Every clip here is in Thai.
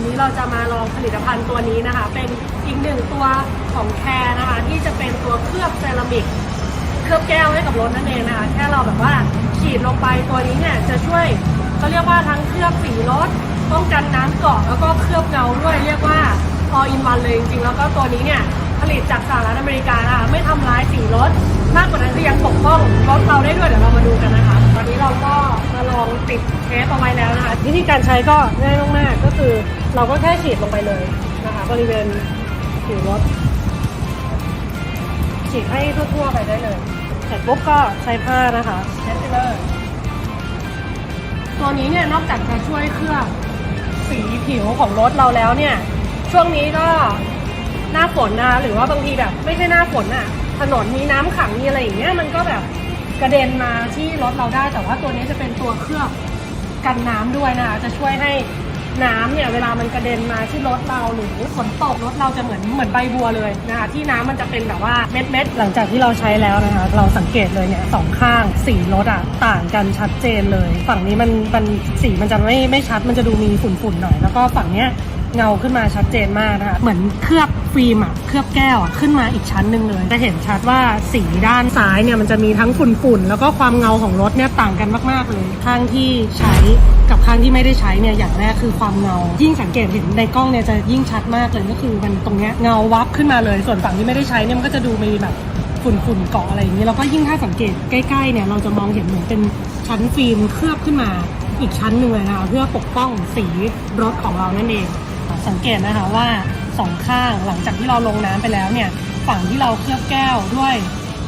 วันนี้เราจะมาลองผลิตภัณฑ์ตัวนี้นะคะ เป็นอีกหนึ่งตัวของแคร์นะคะ ที่จะเป็นตัวเคลือบเซรามิก เคลือบแก้วให้กับรถนั่นเองนะคะ แค่เราแบบว่าฉีดลงไปตัวนี้เนี่ยจะช่วยเขาเรียกว่าทั้งเคลือบสีรถป้องกันน้ำเกาะแล้วก็เคลือบเงาด้วยเรียกว่า all in one เลยจริงๆแล้วก็ตัวนี้เนี่ยผลิตจากสหรัฐอเมริกานะคะไม่ทำร้ายสีรถมากกว่านั้นคือยังปกป้องรถเราได้ด้วยเดี๋ยวเรามาดูกันนะคะ ตอนนี้เราก็มาลองติดเทปเอาไว้แล้วนะคะวิธีการใช้ก็ง่ายมากๆก็คือ เราก็แค่ฉีดลงไปเลยนะคะบริเวณผิวรถ ฉีดให้ทั่วๆไปได้เลยเสร็จปุ๊บก็ใช้ผ้านะคะเช็ดไปเลยตัวนี้เนี่ยนอกจากจะช่วยเคลือบสีผิวของรถเราแล้วเนี่ย ช่วงนี้ก็หน้าฝนนะหรือว่าบางทีแบบ ไม่ใช่หน้าฝนอะถนนมีน้ำขังมีอะไรอย่างเงี้ยมันก็แบบกระเด็นมาที่รถเราได้ แต่ว่าตัวนี้จะเป็นตัวเคลือบกันน้ำด้วยนะคะจะช่วยให้ น้ำเนี่ยเวลามันกระเด็นมาที่รถเราหรือฝนตกรถเราจะเหมือนเหมือนใบบัวเลยนะคะที่น้ำมันจะเป็นแบบว่าเม็ดเม็ดๆหลังจากที่เราใช้แล้วนะคะ เราสังเกตเลยเนี่ยสองข้างสีรถอะต่างกันชัดเจนเลย ฝั่งนี้มันมันสีมันจะไม่ไม่ชัดมันจะดูมีฝุ่นๆหน่อย แล้วก็ฝั่งเนี้ยเงาขึ้นมาชัดเจนมากนะคะ เหมือนเคลือบฟิล์มอะเคลือบแก้วอะขึ้นมาอีกชั้นหนึ่งเลย จะเห็นชัดว่าสีด้านซ้ายเนี่ยมันจะมีทั้งฝุ่นๆ แล้วก็ความเงาของรถเนี่ยต่างกันมากๆเลย ข้างที่ใช้กับข้างที่ไม่ได้ใช้เนี่ยอย่างแรกคือความเงา ยิ่งสังเกตเห็นในกล้องเนี่ยจะยิ่งชัดมากเลยก็คือมันตรงเนี้ยเงาวับขึ้นมาเลย ส่วนฝั่งที่ไม่ได้ใช้เนี่ยมันก็จะดูมีแบบฝุ่นๆเกาะอะไรอย่างนี้แล้วก็ยิ่งถ้าสังเกตใกล้ๆเนี่ยเราจะมองเห็นเหมือนเป็นชั้นฟิล์มเคลือบขึ้นมาอีกชั้นหนึ่งเลยนะคะเพื่อปกป้องสีรถของเรานั่นเอง สังเกตนะคะว่าสองข้างหลังจากที่เราลงน้ำไปแล้วเนี่ยฝั่งที่เราเคลือบแก้วด้วย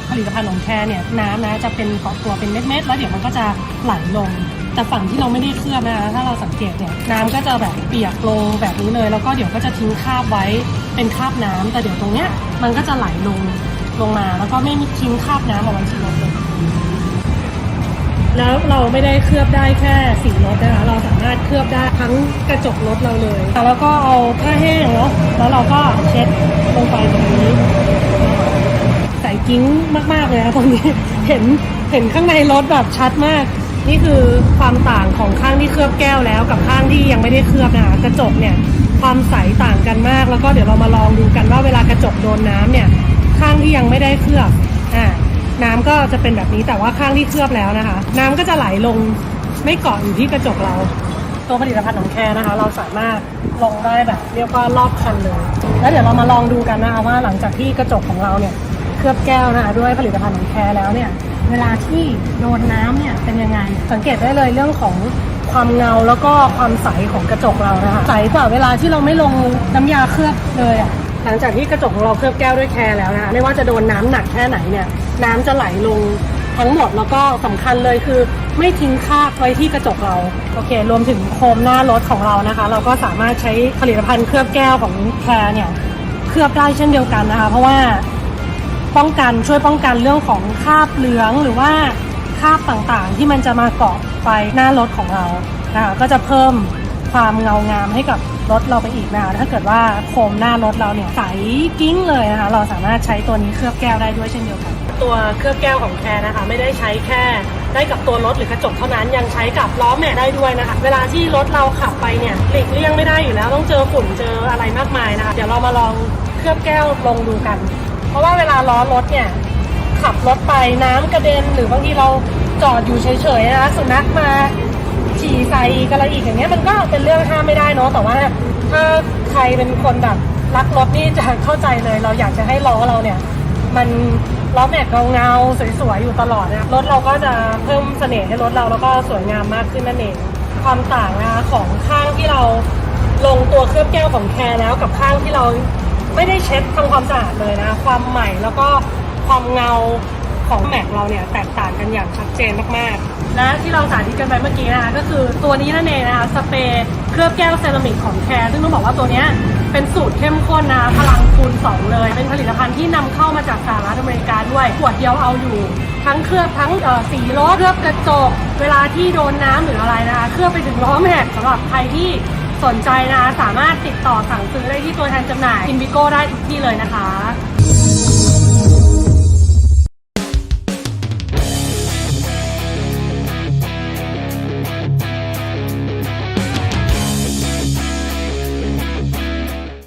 ผลิตภัณฑ์ของแคร์เนี่ยน้ำนะจะเป็นเกาะตัวเป็นเม็ดๆแล้วเดี๋ยวมันก็จะไหลลง แต่ฝั่งที่เราไม่ได้เคลือบนะคะถ้าเราสังเกตเนี่ยน้ำก็จะแบบเปียกลงแบบนี้เลย แล้วก็เดี๋ยวก็จะทิ้งคราบไว้เป็นคราบน้ำแต่เดี๋ยวตรงเนี้ยมันก็จะไหลลงลงมา แล้วก็ไม่มีทิ้งคราบน้ำเอาไว้ที่รถเลยแล้วเราไม่ได้เคลือบได้แค่สีรถนะ ลือบได้ทั้งกระจกรถเราเลย แล้วก็เอาผ้าแห้งเนาะแล้วเราก็เช็ดลงไปแบบนี้ ใส่กิ้งมากๆเลยนะตรงนี้เห็นเห็นข้างในรถแบบชัดมาก นี่คือความต่างของข้างที่เคลือบแก้วแล้วกับข้างที่ยังไม่ได้เคลือบนะคะกระจกเนี่ยความใสต่างกันมาก แล้วก็เดี๋ยวเรามาลองดูกันว่าเวลากระจกโดนน้ำเนี่ย ข้างที่ยังไม่ได้เคลือบอ่าน้ำก็จะเป็นแบบนี้แต่ว่าข้างที่เคลือบแล้วนะคะ น้ำก็จะไหลลงไม่เกาะอยู่ที่กระจกเรา ตัวผลิตภัณฑ์ของแคร์นะคะ เราสามารถลงได้แบบเรียกว่ารอบคันเลย แล้วเดี๋ยวเรามาลองดูกันนะคะว่าหลังจากที่กระจกของเราเนี่ยเคลือบแก้วนะคะด้วยผลิตภัณฑ์ของแคร์แล้วเนี่ยเวลาที่โดนน้ำเนี่ยเป็นยังไง สังเกตได้เลยเรื่องของความเงาแล้วก็ความใสของกระจกเรานะคะใสกว่าเวลาที่เราไม่ลงน้ำยาเคลือบเลยอะหลังจากที่กระจกของเราเคลือบแก้วด้วยแคร์แล้วนะคะไม่ว่าจะโดนน้ำหนักแค่ไหนเนี่ยน้ำจะไหลลง ทั้งหมดแล้วก็สำคัญเลยคือไม่ทิ้งคราบไว้ที่กระจกเราโอเค รวมถึงโคมหน้ารถของเรานะคะ เราก็สามารถใช้ผลิตภัณฑ์เคลือบแก้วของแคร์เนี่ยเคลือบได้เช่นเดียวกันนะคะ เพราะว่าป้องกันช่วยป้องกันเรื่องของคราบเหลืองหรือว่าคราบต่างๆ ที่มันจะมาเกาะไปหน้ารถของเรานะคะก็จะเพิ่มความเงางามให้กับรถเราไปอีกนะคะถ้าเกิดว่าโคมหน้ารถเราเนี่ยใสกิ้งเลยนะคะเราสามารถใช้ตัวนี้เคลือบแก้วได้ด้วยเช่นเดียวกัน ตัวเคลือบแก้วของแคร์นะคะ ไม่ได้ใช้แค่ได้กับตัวรถหรือกระจกเท่านั้นยังใช้กับล้อแม็กได้ด้วยนะคะ เวลาที่รถเราขับไปเนี่ยหลีกเลี่ยงไม่ได้อยู่แล้วต้องเจอฝุ่นเจออะไรมากมายนะคะ เดี๋ยวเรามาลองเคลือบแก้วลงดูกัน เพราะว่าเวลาล้อรถเนี่ยขับรถไปน้ำกระเด็นหรือบางทีเราจอดอยู่เฉยๆนะคะสุนัขมาฉี่ใส่กระอีกอย่างเงี้ยมันก็เป็นเรื่องห้ามไม่ได้เนาะแต่ว่าถ้าใครเป็นคนแบบรักรถนี่จะเข้าใจเลย เราอยากจะให้ล้อเราเนี่ย มันล้อแม็กเงาๆสวยๆอยู่ตลอดนะรถเราก็จะเพิ่มเสน่ห์ให้รถเราแล้วก็สวยงามมากขึ้นนั่นเองความต่างนะคะของข้างที่เราลงตัวเคลือบแก้วของแคร์แล้วกับข้างที่เราไม่ได้เช็ดทำความสะอาดเลยนะ ความใหม่แล้วก็ความเงาของแม็กเราเนี่ยแตกต่างกันอย่างชัดเจนมากๆ และที่เราสาธิตกันไปเมื่อกี้นะคะก็คือตัวนี้นั่นเองนะคะสเปรย์เคลือบแก้วเซรามิกของแคร์ซึ่งต้องบอกว่าตัวเนี้ย เป็นสูตรเข้มข้นนะพลังคูณ2เลย เป็นผลิตภัณฑ์ที่นำเข้ามาจากสหรัฐอเมริกาด้วยขวดเดียวเอาอยู่ ทั้งเคลือบทั้งสีล้อเคลือบกระจก เวลาที่โดนน้ำหรืออะไรนะคะเคลือบไปถึงล้อแม็กสำหรับใครที่สนใจนะคะสามารถติดต่อสั่งซื้อได้ที่ตัวแทนจำหน่ายอินวิโก้ได้ทุกที่เลยนะคะ